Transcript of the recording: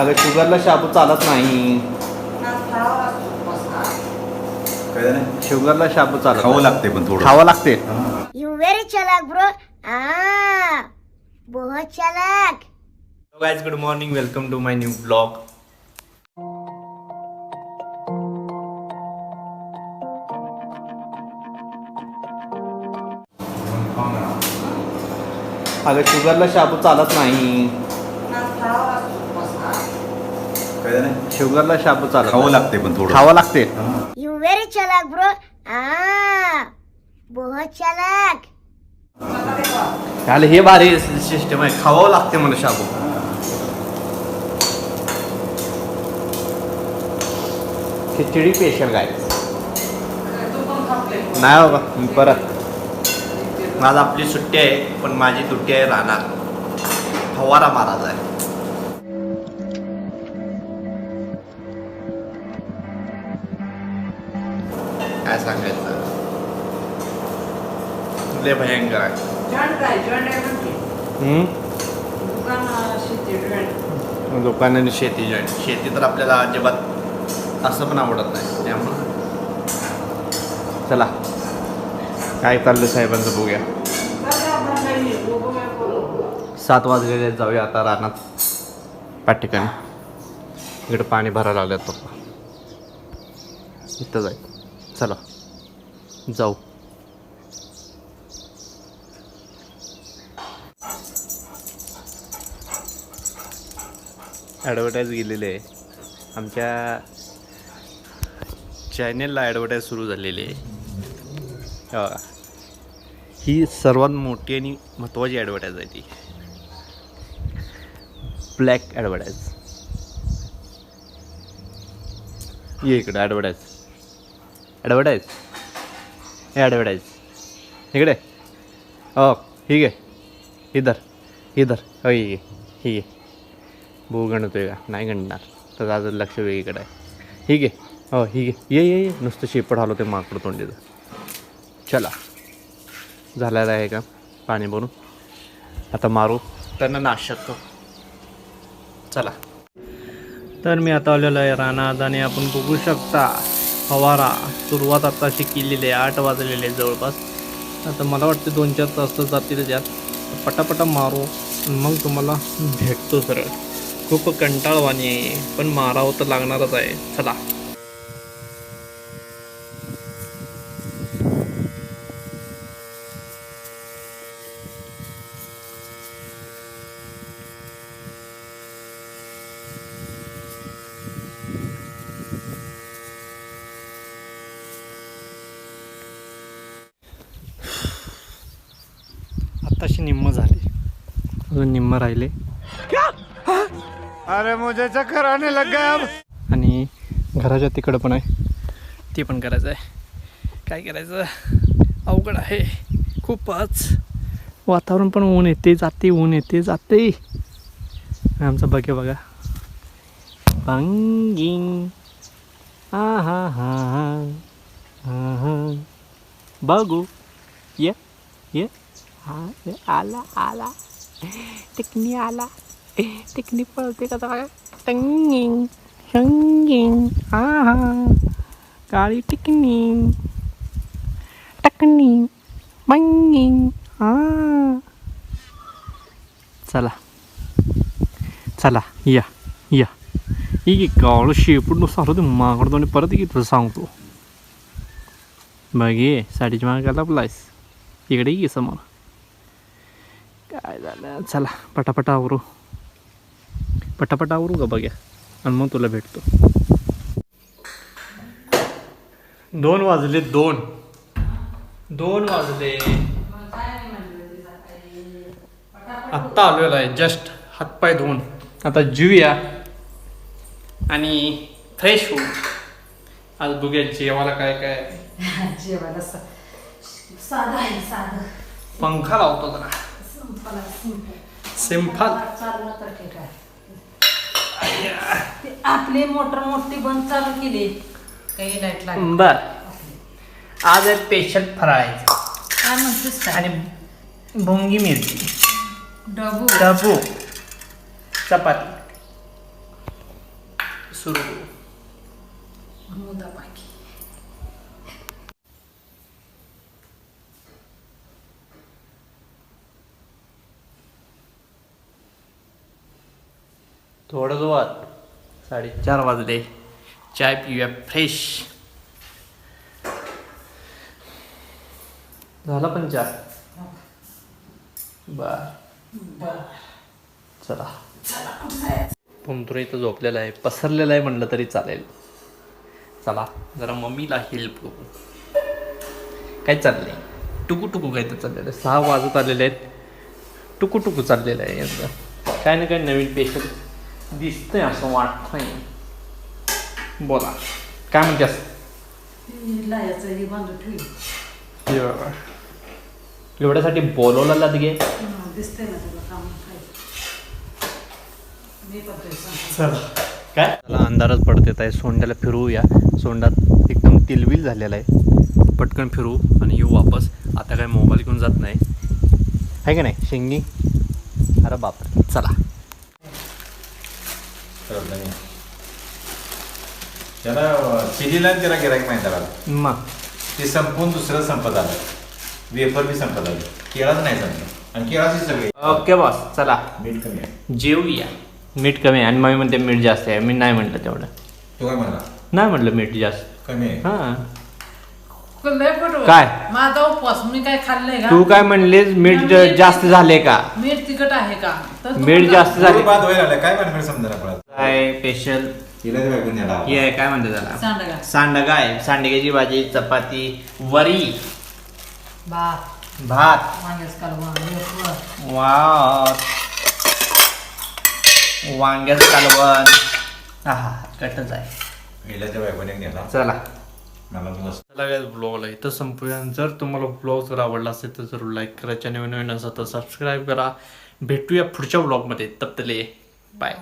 अगं शुगरला शाबू चालत नाही. काय झालं? शुगरला शाबू चालत खावं नाही. लागते पण थोडं. खावं लागते You very chalak, bro. Ah, बहुत चालाक. Guys good morning welcome to my new blog अगं शुगरला शाबू चालत नाही. शुगरला शाबू चालत खावं. लागते पण थोडं. खावं लागते You very chalak, bro. Ah, बहुत चालाक. हे भारी सिस्टम आहे. खावं लागते मला शाबू खिचडी स्पेशल काय नाही बाबा मी परत. माझ आपली सुट्टी आहे पण माझी सुट्टी आहे राहणार फवारा मारायचा आहे काय सांगायचं? लय भयंकर आहे. हम्म? दुकान आणि शेती जॉईंट. शेती तर आपल्याला अजिबात असं पण आवडत नाही. त्यामुळं. चला. काय चाललं साहेबांचं बघूया. सात वाजलेले जाऊया आता रानात. पाठिकाणी इकडे पाणी भरायला लागल्यात पप्पा. इथं जाय चला. जाऊ. ॲडव्हर्टाईज गेलेले आहे. आमच्या चॅनेलला ॲडव्हर्टाईज सुरू झालेली आहे. ही. सर्वात मोठी आणि महत्त्वाची ॲडव्हर्टाईज आहे ती. ब्लॅक ॲडव्हर्टाईज ये इकडे ॲडव्हर्टाईज ॲडव्हर्टाईज हे ॲडव्हर्टाईज इकडे हो ठीक आहे इधर इधर हो ही ठीक ही घे भाऊ गणतोय का नाही गणणार तर आज लक्ष वेगळीकडे आहे ठीक आहे हो ठीक आहे ये ये ये नुसतं शेपट आलो ते माकड तोंडीचं चला झालेलं आहे का पाणी भरून आता मारू त्यांना नाश शकतो चला तर मी आता आलेलो आहे रानात आणि आपण बघू शकता फवारा. सुरुवात आताशी केलेली आहे आठ वाजलेले आहे जवळपास. आता मला वाटते दोन चार तास तर जातील त्यात पटापटा मारू मग तुम्हाला भेटतो सरळ. खूप कंटाळवाणी आहे पण मारावं तर लागणारच आहे. चला. आत्ताशी निम्म झाले. अजून निम्म राहिले. अरे मुझे चक्कर आने लग आणि घराच्या तिकडं पण आहे. ते पण करायचं आहे. काय करायचं? अवघड आहे. खूपच. वातावरण पण ऊन येते जाते ऊन येते जाते. आमचं बघे बघा. बांगिंग हा हा हा. हा हा बघू. ये ये, आला आला टिकनी आला टिकनी पळते का काय टंगिंग शंगिंग हा हा काळी टिकनी टकनी मंगिंग हा चला चला या या ही काळं शेपूट नुसतं आलं ते माकडतो आणि परत की तुझं सांगतो बघ ये साडीची माग घाला आपलायस इकडे ये समोर काय झालं चला पटापटा आवरू. पटापटा आवरू का बघ्या. आणि मग तुला भेटतो. दोन वाजले दोन. दोन वाजले. आत्ता आलेलो आहे जस्ट हातपाय धुवून. आता जीवया आणि फ्रेश होऊ. आज बघूया जेवायला काय काय. जेवायला सा- साधं आहे साधं. पंखा लावतो जरा. संपला ठीक आहे. आपली मोटर मोठी बंद चालू केली. काही लाइट लागली. बर. आज आहे स्पेशल फराळायचं. काय म्हणतेस आणि भोंगी मिरची. डबू. डबू. चपाती. सुरू. मुदा बाकी थोडं जोरात. साडेचार वाजले. चाय पिऊया फ्रेश. झाला पण चार बर. चला. पुंतुरा इथं झोपलेला आहे. पसरलेला आहे म्हणलं तरी चालेल. चला जरा मम्मीला हेल्प करू. काय चाललंय? टुकू टुकू काय तर चाललेलं आहे. सहा वाजत आलेले आहेत. टुकू टुकू चाललेलं आहे. यांचं काय ना काय नवीन पेशंट दिसतंय असं वाटतंय बोला काय बांधून ठेवली एवढ्यासाठी बोलवला काम काय? मला अंधारच पडत येत आहे. सोंड्याला फिरवूया. सोंडात एकदम तिलविल झालेला आहे. पटकन फिरू आणि येऊ वापस. आता काय मोबाईल घेऊन जात नाही. आहे का नाही? शेंगी? अरे बापरे. चला. नाही. त्याला चिलीला त्याला गिरायक माहिती झाला. मग ते संपून दुसरं संपत आलं. वेफर बी संपत आलं. केळाच नाही संपलं आणि केळाची सगळे. ओके बॉस चला. मीठ कमी आहे. जेवूया. मीठ कमी आहे. आणि मग म्हणते मीठ जास्त आहे. मी नाही म्हटलं तेवढं. तू काय म्हणला? नाही म्हटलं मीठ जास्त. कमी आहे. हां. लय. काय? माझा उपवास मी काय खाल्लंय का? तू काय म्हणलीस मीठ मीठ- जास्त झाले का? मीठ तिखट आहे का? तर तू मीठ जास्त झाले. भात व्हायला लागला. काय म्हणणार समजा काय स्पेशल ते हे आहे काय म्हणते त्याला? सांडगा. सांडगा आहे. सांडग्याची भाजी चपाती वरी. भात. भात. वांग्याच कालवण वेफर. वा वांग्याचं कालवण. हा कटच आहे. हिला चला. ब्लॉगला इथं संपूया. जर तुम्हाला ब्लॉग जर आवडला असेल तर जरूर लाईक करा. चॅनल नवीन असेल तर सबस्क्राईब करा. भेटूया पुढच्या ब्लॉगमध्ये तपतले बाय